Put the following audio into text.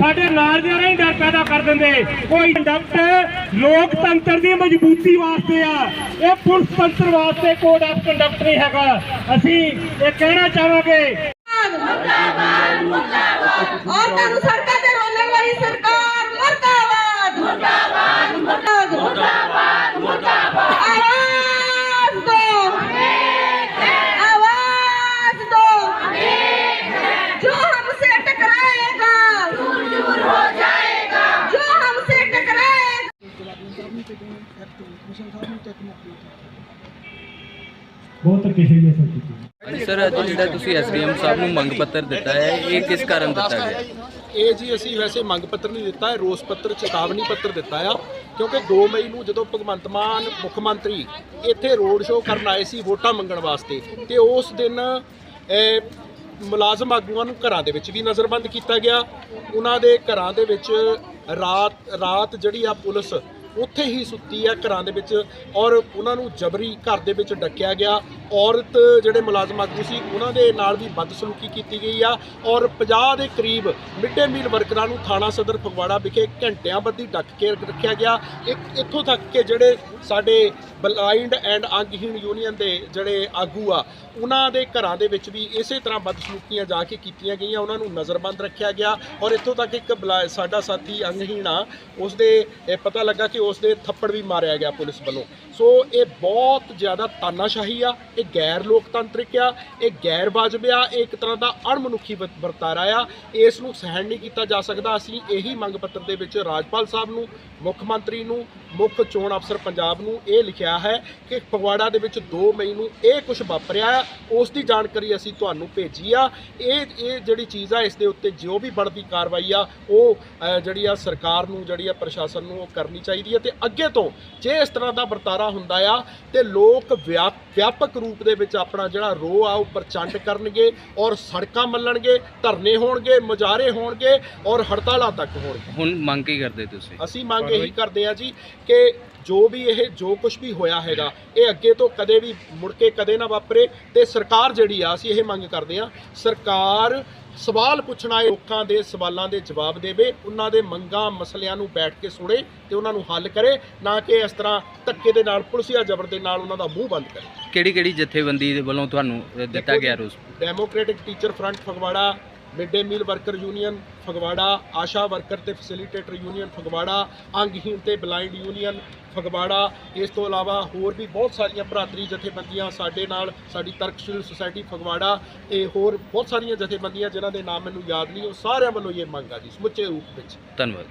ਸਾਡੇ ਨਾਲ ਦੇ ਰਹੀ ਡਰ ਪੈਦਾ ਕਰ ਦਿੰਦੇ। ਕੋਈ ਕੰਡਕਟ ਲੋਕਤੰਤਰ ਦੀ ਮਜ਼ਬੂਤੀ ਵਾਸਤੇ ਆ। ਇਹ ਪੁਲਿਸ ਤੰਤਰ ਵਾਸਤੇ ਕੋਡ ਆਫ ਕੰਡਕਟ ਨਹੀਂ ਹੈਗਾ। ਅਸੀਂ ਇਹ ਕਹਿਣਾ ਚਾਹਾਂਗੇ। ਔਰਤਾਂ ਨੂੰ ਸੜਕਾਂ ਤੇ ਸਾਹਿਬ ਬਹੁਤ ਕਿਹੇ ਜਿਹਾ ਸਰ ਅੱਜ ਜਿਹੜਾ ਤੁਸੀਂ ਐਸਡੀਐਮ ਸਾਹਿਬ ਨੂੰ ਮੰਗ ਪੱਤਰ ਦਿੱਤਾ ਹੈ ਇਹ ਕਿਸ ਕਾਰਨ ਦਿੱਤਾ ਗਿਆ? ਇਹ ਜੀ ਅਸੀਂ ਵੈਸੇ ਮੰਗ ਪੱਤਰ ਨਹੀਂ ਦਿੱਤਾ ਇਹ ਰੋਸ ਪੱਤਰ ਚੇਤਾਵਨੀ ਪੱਤਰ ਦਿੱਤਾ ਆ ਕਿਉਂਕਿ 2 ਮਈ ਨੂੰ ਜਦੋਂ ਭਗਵੰਤ ਮਾਨ ਮੁੱਖ ਮੰਤਰੀ ਇੱਥੇ ਰੋਡ ਸ਼ੋਅ ਕਰਨ ਆਏ ਸੀ ਵੋਟਾਂ ਮੰਗਣ ਵਾਸਤੇ ਤੇ ਉਸ ਦਿਨ ਇਹ ਮੁਲਾਜ਼ਮ ਆਗੂਆਂ ਨੂੰ ਘਰਾਂ ਦੇ ਵਿੱਚ ਵੀ ਨਜ਼ਰਬੰਦ ਕੀਤਾ ਗਿਆ। ਉਹਨਾਂ ਦੇ ਘਰਾਂ ਦੇ ਵਿੱਚ ਰਾਤ ਰਾਤ ਜਿਹੜੀ ਆ ਪੁਲਿਸ ਉੱਥੇ ਹੀ ਸੁੱਤੀ ਆ ਘਰਾਂ ਦੇ ਵਿੱਚ ਔਰ ਉਹਨਾਂ ਨੂੰ ਜਬਰੀ ਘਰ ਦੇ ਵਿੱਚ ਡੱਕਿਆ ਗਿਆ। ਔਰਤ ਜਿਹੜੇ ਮੁਲਾਜ਼ਮ ਆਗੂ ਸੀ, ਉਹਨਾਂ ਦੇ ਨਾਲ ਵੀ ਬਦਸਲੂਕੀ ਕੀਤੀ ਗਈ ਆ ਔਰ 50 ਦੇ ਕਰੀਬ ਮਿਡ ਡੇ ਮੀਲ ਵਰਕਰਾਂ ਨੂੰ ਥਾਣਾ ਸਦਰ ਫਗਵਾੜਾ ਵਿਖੇ ਘੰਟਿਆਂ ਬੱਧੀ ਡੱਕ ਕੇ ਰੱਖਿਆ ਗਿਆ। ਇੱਕ ਇੱਥੋਂ ਤੱਕ ਕਿ ਜਿਹੜੇ ਸਾਡੇ ਬਲਾਈਂਡ ਐਂਡ ਅੰਗਹੀਣ ਯੂਨੀਅਨ ਦੇ ਜਿਹੜੇ ਆਗੂ ਆ, ਉਹਨਾਂ ਦੇ ਘਰਾਂ ਦੇ ਵਿੱਚ ਵੀ ਇਸੇ ਤਰ੍ਹਾਂ ਬਦਸਲੂਕੀਆਂ ਜਾ ਕੇ ਕੀਤੀਆਂ ਗਈਆਂ, ਉਹਨਾਂ ਨੂੰ ਨਜ਼ਰਬੰਦ ਰੱਖਿਆ ਗਿਆ ਔਰ ਇੱਥੋਂ ਤੱਕ ਇੱਕ ਬਲਾ- ਸਾਡਾ ਸਾਥੀ ਅੰਗਹੀਣ ਆ ਉਸ ਦੇ ਇਹ ਪਤਾ ਲੱਗਾ ਕਿ ਉਸ ਦੇ ਥੱਪੜ ਵੀ ਮਾਰਿਆ ਗਿਆ ਪੁਲਿਸ ਵੱਲੋਂ। ਸੋ ਇਹ ਬਹੁਤ ਜ਼ਿਆਦਾ ਤਾਨਾਸ਼ਾਹੀ ਆ, ਇਹ ਗੈਰ ਲੋਕਤੰਤਰਿਕ ਆ, ਇਹ ਗੈਰ ਵਾਜਬ ਆ, ਇਹ ਇੱਕ ਤਰ੍ਹਾਂ ਦਾ ਅਣਮਨੁੱਖੀ ਵ- ਵਰਤਾਰਾ ਆ। ਇਸ ਨੂੰ ਸਹਿਣ ਨਹੀਂ ਕੀਤਾ ਜਾ ਸਕਦਾ। ਅਸੀਂ ਇਹੀ ਮੰਗ ਪੱਤਰ ਦੇ ਵਿੱਚ ਰਾਜਪਾਲ ਸਾਹਿਬ ਨੂੰ, ਮੁੱਖ ਮੰਤਰੀ ਨੂੰ, ਮੁੱਖ ਚੋਣ ਅਫਸਰ ਪੰਜਾਬ ਨੂੰ ਇਹ ਲਿਖਿਆ ਹੈ ਕਿ ਫਗਵਾੜਾ ਦੇ ਵਿੱਚ 2 ਮਈ ਨੂੰ ਇਹ ਕੁਝ ਵਾਪਰਿਆ ਆ। ਉਸ ਦੀ ਜਾਣਕਾਰੀ ਅਸੀਂ ਤੁਹਾਨੂੰ ਭੇਜੀ ਆ। ਇਹ ਇਹ ਜਿਹੜੀ ਚੀਜ਼ ਆ, ਇਸ ਦੇ ਉੱਤੇ ਜੋ ਵੀ ਬਣਦੀ ਕਾਰਵਾਈ ਆ, ਉਹ ਜਿਹੜੀ ਆ ਸਰਕਾਰ ਨੂੰ, ਜਿਹੜੀ ਆ ਪ੍ਰਸ਼ਾਸਨ ਨੂੰ ਉਹ ਕਰਨੀ ਚਾਹੀਦੀ ਹੈ ਤੇ ਅੱਗੇ ਤੋਂ ਜੇ ਇਸ ਤਰ੍ਹਾਂ ਦਾ ਵਰਤਾਰਾ ਹੁੰਦਾ ਆ ਤੇ ਲੋਕ ਵਿਆ- ਵਿਆਪਕ ਰੂਪ ਦੇ ਵਿੱਚ ਆਪਣਾ ਜਿਹੜਾ ਰੋਹ ਆ ਉਹ ਪ੍ਰਚੰਡ ਕਰਨਗੇ ਔਰ ਸੜਕਾਂ ਮੱਲਣਗੇ ਧਰਨੇ ਹੋਣਗੇ ਮੁਜ਼ਾਹਰੇ ਹੋਣਗੇ ਔਰ ਹੜਤਾਲਾਂ ਤੱਕ ਹੋਣਗੇ ਹੁਣ ਮੰਗ ਕੀ ਕਰਦੇ ਤੁਸੀਂ? ਅਸੀਂ ਮੰਗ ਇਹੀ ਕਰਦੇ ਆ ਜੀ ਕਿ ਜੋ ਵੀ ਇਹ ਜੋ ਕੁਝ ਵੀ ਹੋਇਆ ਹੈਗਾ ਇਹ ਅੱਗੇ ਤੋਂ ਕਦੇ ਵੀ ਮੁੜ ਕੇ ਕਦੇ ਨਾ ਵਾਪਰੇ ਤੇ ਸਰਕਾਰ ਜਿਹੜੀ ਆ ਅਸੀਂ ਇਹ ਮੰਗ ਕਰਦੇ ਆ ਸਰਕਾਰ ਸਵਾਲ ਪੁੱਛਣ ਆਏ ਲੋਕਾਂ ਦੇ ਸਵਾਲਾਂ ਦੇ ਜਵਾਬ ਦੇਵੇ ਉਹਨਾਂ ਦੇ ਮੰਗਾਂ ਮਸਲਿਆਂ ਨੂੰ ਬੈਠ ਕੇ ਸੁਣੇ ਤੇ ਉਹਨਾਂ ਨੂੰ ਹੱਲ ਕਰੇ ਨਾ ਕਿ ਇਸ ਤਰ੍ਹਾਂ ਧੱਕੇ ਦੇ ਨਾਲ ਪੁਲਿਸੀਆ ਜ਼ਬਰ ਦੇ ਨਾਲ ਉਹਨਾਂ ਦਾ ਮੂੰਹ ਬੰਦ ਕਰੇ। ਕਿਹੜੀ ਕਿਹੜੀ ਜਥੇਬੰਦੀ ਦੇ ਵੱਲੋਂ ਤੁਹਾਨੂੰ ਦਿੱਤਾ ਗਿਆ ਰੋਸ? Democratic teacher front Phagwara mid day meal worker union Phagwara, ASHA worker ਤੇ ਫੈਸਿਲੀਟੇਟਰ ਯੂਨੀਅਨ ਫਗਵਾੜਾ, ਅੰਗਹੀਣ ਤੇ ਬਲਾਈਂਡ ਯੂਨੀਅਨ ਫਗਵਾੜਾ। ਇਸ ਤੋਂ ਇਲਾਵਾ ਹੋਰ ਵੀ ਬਹੁਤ ਸਾਰੀਆਂ ਭਰਾਤਰੀ ਜਥੇਬੰਦੀਆਂ ਸਾਡੇ ਨਾਲ, ਸਾਡੀ ਤਰਕਸ਼ੀਲ ਸੁਸਾਇਟੀ ਫਗਵਾੜਾ ਇਹ ਹੋਰ ਬਹੁਤ ਸਾਰੀਆਂ ਜਥੇਬੰਦੀਆਂ ਜਿਨ੍ਹਾਂ ਦੇ ਨਾਮ ਮੈਨੂੰ ਯਾਦ ਨਹੀਂ, ਉਹ ਸਾਰਿਆਂ ਵੱਲੋਂ ਇਹ ਮੰਗ ਆ ਜੀ, ਸਮੁੱਚੇ ਰੂਪ ਵਿੱਚ। ਧੰਨਵਾਦ